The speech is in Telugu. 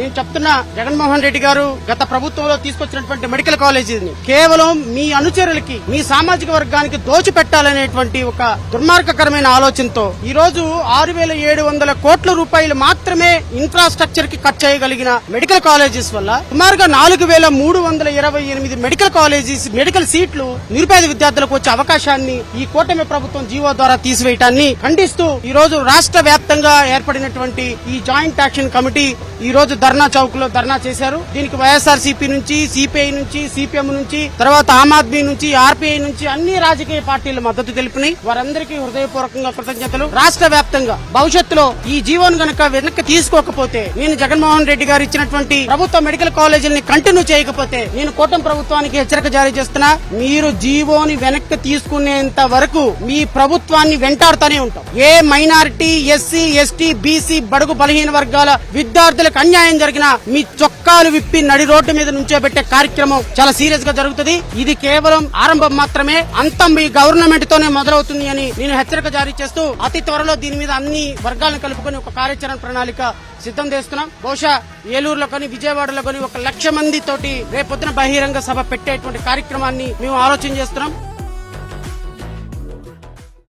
నేను చెప్తున్నా జగన్మోహన్ రెడ్డి గారు గత ప్రభుత్వంలో తీసుకొచ్చినటువంటి మెడికల్ కాలేజీని కేవలం మీ అనుచరులకి మీ సామాజిక వర్గానికి దోచిపెట్టాలనేటువంటి ఒక దుర్మార్గకరమైన ఆలోచనతో ఈ రోజు ఆరు వేల ఏడు వందల కోట్ల రూపాయలు మాత్రమే ఇన్ఫ్రాస్ట్రక్చర్కి ఖర్చు చేయగలిగిన మెడికల్ కాలేజెస్ వల్ల సుమారుగా నాలుగు వేల మూడు వందల ఇరవై ఎనిమిది మెడికల్ కాలేజెస్ మెడికల్ సీట్లు నిరుపేద విద్యార్థులకు వచ్చే అవకాశాన్ని ఈ కూటమి ప్రభుత్వం జీవో ద్వారా తీసివేయటాన్ని ఖండిస్తూ ఈ రోజు రాష్ట్ర వ్యాప్తంగా ఏర్పడినటువంటి ఈ జాయింట్ యాక్షన్ కమిటీ ఈ రోజు ధర్నా చౌక్లో ధర్నా చేశారు. దీనికి వైఎస్ఆర్ సిపి నుంచి సిపిఐ నుంచి సిపిఎం నుంచి తర్వాత ఆమ్ ఆద్మీ నుంచి ఆర్పిఐ నుంచి అన్ని రాజకీయ పార్టీలు మద్దతు తెలిపినాయి వారందరికీ హృదయపూర్వకంగా కృతజ్ఞతలు. రాష్ట్ర వ్యాప్తంగా భవిష్యత్తులో ఈ జీవోను గనక వెనక్కి తీసుకోకపోతే నేను జగన్మోహన్ రెడ్డి గారు ఇచ్చినటువంటి ప్రభుత్వ మెడికల్ కాలేజీని కంటిన్యూ చేయకపోతే నేను కూటమి ప్రభుత్వానికి హెచ్చరిక జారీ చేస్తున్నా. మీరు జీవోని వెనక్కి తీసుకునేంత వరకు మీ ప్రభుత్వాన్ని వెంటాడుతూనే ఉంటాం. ఏ మైనారిటీ ఎస్సీ ఎస్టీ బీసీ బడుగు బలహీన వర్గాల విద్యార్థులకు అన్యాయం జరిగిన మీ చొక్కాలు విప్పి నడి రోడ్డు మీద నుంచోబెట్టే కార్యక్రమం చాలా సీరియస్గా జరుగుతుంది. ఇది కేవలం ఆరంభం మాత్రమే. అంతం మీ గవర్నమెంట్ తోనే మొదలవుతుంది అని నేను హెచ్చరిక జారీ చేస్తూ అతి త్వరలో దీని మీద అన్ని వర్గాలను కలుపుకొని ఒక కార్యాచరణ ప్రణాళిక సిద్ధం చేస్తున్నాం. బహుశా ఏలూరులో కానీ విజయవాడలో కానీ ఒక లక్ష మంది తోటి రేపొద్దున బహిరంగ సభ పెట్టేటువంటి కార్యక్రమాన్ని మేము ఆలోచన చేస్తున్నాం.